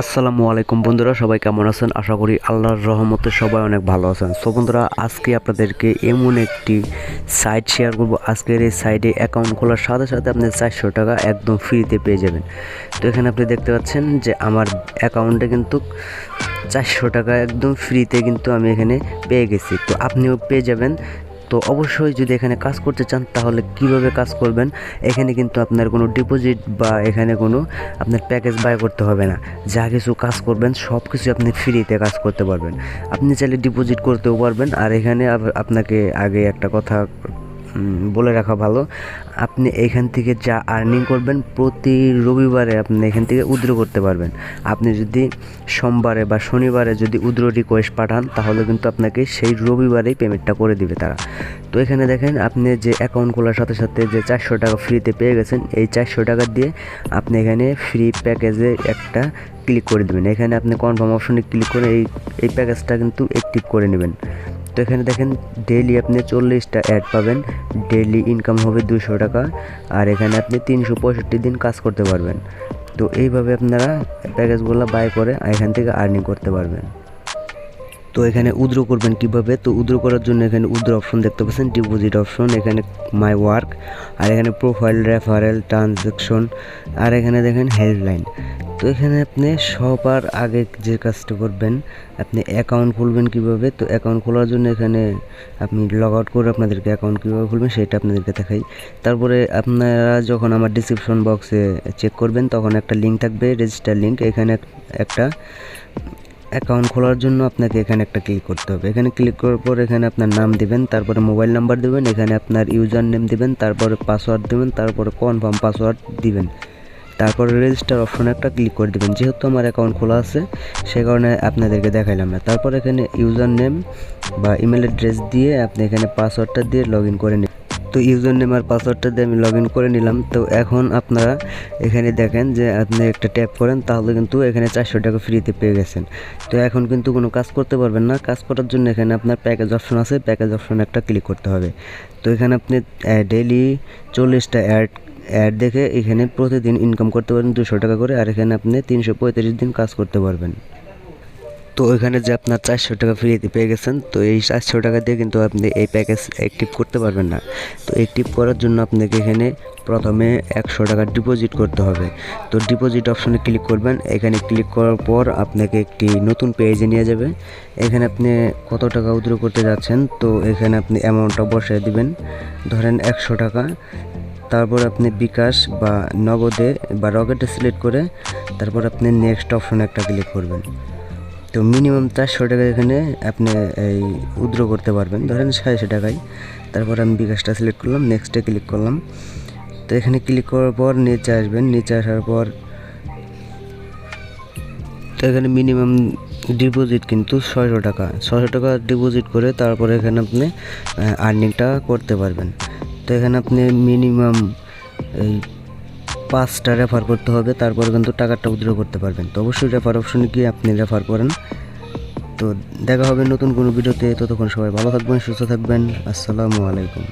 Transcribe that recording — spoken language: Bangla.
আসসালামু আলাইকুম বন্ধুরা, সবাই কেমন আছেন? আশা করি আল্লাহর রহমতে সবাই অনেক ভালো আছেন। সো বন্ধুরা, আজকে আপনাদেরকে এমন একটি সাইট শেয়ার করব। আজকের এই সাইটে অ্যাকাউন্ট খোলার সাথে সাথে আপনি চারশো টাকা একদম ফ্রিতে পেয়ে যাবেন। তো এখানে আপনি দেখতে পাচ্ছেন যে আমার অ্যাকাউন্টে কিন্তু চারশো টাকা একদম ফ্রিতে কিন্তু আমি এখানে পেয়ে গেছি। তো আপনিও পেয়ে যাবেন তো অবশ্যই যদি এখানে কাজ করতে চান, তাহলে কীভাবে কাজ করবেন? এখানে কিন্তু আপনার কোনো ডিপোজিট বা এখানে কোনো আপনার প্যাকেজ বাই করতে হবে না। যা কিছু কাজ করবেন সব কিছু আপনি ফ্রিতে কাজ করতে পারবেন। আপনি চাইলে ডিপোজিট করতেও পারবেন। আর এখানে আপনাকে আগে একটা কথা বলে রাখা ভালো। আপনি এখান থেকে যা আর্নিং করবেন প্রতি রবিবারে আপনি এখান থেকে উদ্র করতে পারবেন। আপনি যদি সোমবারে বা শনিবারে যদি উদ্র রিকোয়েস্ট পাঠান, তাহলে কিন্তু আপনাকে সেই রবিবারেই পেমেন্টটা করে দিবে তারা। তো এখানে দেখেন, আপনি যে অ্যাকাউন্ট খোলার সাথে সাথে যে চারশো টাকা ফ্রিতে পেয়ে গেছেন, এই চারশো টাকা দিয়ে আপনি এখানে ফ্রি প্যাকেজে একটা ক্লিক করে দেবেন। এখানে আপনি কনফার্ম অপশনে ক্লিক করে এই এই প্যাকেজটা কিন্তু অ্যাক্টিভ করে নেবেন। তো এখানে দেখেন ডেইলি আপনি চল্লিশটা অ্যাড পাবেন। ডেইলি ইনকাম হবে দুশো টাকা আর এখানে আপনি তিনশো পঁয়ষট্টি দিন কাজ করতে পারবেন। তো এইভাবে আপনারা প্যাকেজগুলো বাই করে এখান থেকে আর্নিং করতে পারবেন। তো এখানে উদ্র করবেন কীভাবে? তো উদ্র করার জন্য এখানে উদ্র অপশন দেখতে পাচ্ছেন ডিপোজিট অপশন এখানে মাই ওয়ার্ক আর এখানে প্রোফাইল রেফারেল ট্রানজ্যাকশন আর এখানে দেখেন হেল্পলাইন তো এখানে আপনি সবার আগে যে কাজটা করবেন, আপনি অ্যাকাউন্ট খুলবেন কীভাবে? তো অ্যাকাউন্ট খোলার জন্য এখানে আপনি লগ আউট করে আপনাদেরকে অ্যাকাউন্ট কীভাবে খুলবেন সেটা আপনাদেরকে দেখাই। তারপরে আপনারা যখন আমার ডিসক্রিপশন বক্সে চেক করবেন, তখন একটা লিঙ্ক থাকবে রেজিস্টার লিঙ্ক এখানে একটা অ্যাকাউন্ট খোলার জন্য আপনাকে এখানে একটা ক্লিক করতে হবে। এখানে ক্লিক করার পর এখানে আপনার নাম দিবেন, তারপরে মোবাইল নাম্বার দিবেন, এখানে আপনার ইউজার নেম দিবেন, তারপরে পাসওয়ার্ড দিবেন, তারপরে কনফার্ম পাসওয়ার্ড দিবেন। তারপরে রেজিস্টার অপশনে একটা ক্লিক করে দেবেন। যেহেতু আমার অ্যাকাউন্ট খোলা আছে, সে কারণে আপনাদেরকে দেখাইলাম না। তারপর এখানে ইউজার নেম বা ইমেল অ্যাড্রেস দিয়ে আপনি এখানে পাসওয়ার্ডটা দিয়ে লগ ইন করে তো ইউজার নেম আর পাসওয়ার্ডটা দিয়ে আমি লগ ইন করে নিলাম। তো এখন আপনারা এখানে দেখেন যে আপনি একটা ট্যাপ করেন, তাহলে কিন্তু এখানে চারশো টাকা ফ্রিতে পেয়ে গেছেন। তো এখন কিন্তু কোনো কাজ করতে পারবেন না। কাজ করার জন্য এখানে আপনার প্যাকেজ অপশন আছে। প্যাকেজ অপশন একটা ক্লিক করতে হবে। তো এখানে আপনি ডেইলি চল্লিশটা অ্যাড অ্যাড দেখে এখানে প্রতিদিন ইনকাম করতে পারবেন দুশো টাকা করে, আর এখানে আপনি তিনশো পঁয়ত্রিশ দিন কাজ করতে পারবেন। তো এখানে যে আপনার চারশো টাকা ফ্রিতে পেয়ে গেছেন, তো এই চারশো টাকা দিয়ে কিন্তু আপনি এই প্যাকেজ অ্যাক্টিভ করতে পারবেন না। তো অ্যাক্টিভ করার জন্য আপনাকে এখানে প্রথমে একশো টাকা ডিপোজিট করতে হবে। তো ডিপোজিট অপশনে ক্লিক করবেন। এখানে ক্লিক করার পর আপনাকে একটি নতুন পেজে নিয়ে যাবে। এখানে আপনি কত টাকা উইথড্র করতে যাচ্ছেন, তো এখানে আপনি অ্যামাউন্টটা বসায় দিবেন। ধরেন একশো টাকা। তারপর আপনি বিকাশ বা নগদে বা রকেটে সিলেক্ট করে তারপর আপনি নেক্সট অপশন একটা ক্লিক করবেন। তো মিনিমাম চারশো টাকা এখানে আপনি এই উদ্র করতে পারবেন। ধরেন সাড়ে টাকায়। তারপর আমি বিকাশটা সিলেক্ট করলাম নেক্সটে ক্লিক করলাম। তো এখানে ক্লিক করার পর নিচে আসবেন। নিচে আসার পর তো এখানে মিনিমাম ডিপোজিট কিন্তু ছয়শো টাকা। ছয়শো টাকা ডিপোজিট করে তারপরে এখানে আপনি আর্নিংটা করতে পারবেন। তো এখানে আপনি মিনিমাম এই পাঁচটা রেফার করতে হবে, তারপর কিন্তু টাকাটা উদ্র করতে পারবেন। তো অবশ্যই রেফার অপশনে গিয়ে আপনি রেফার করেন। তো দেখা হবে নতুন কোনো ভিডিওতে ততক্ষণ সবাই ভালো থাকবেন, সুস্থ থাকবেন, আসসালামু আলাইকুম।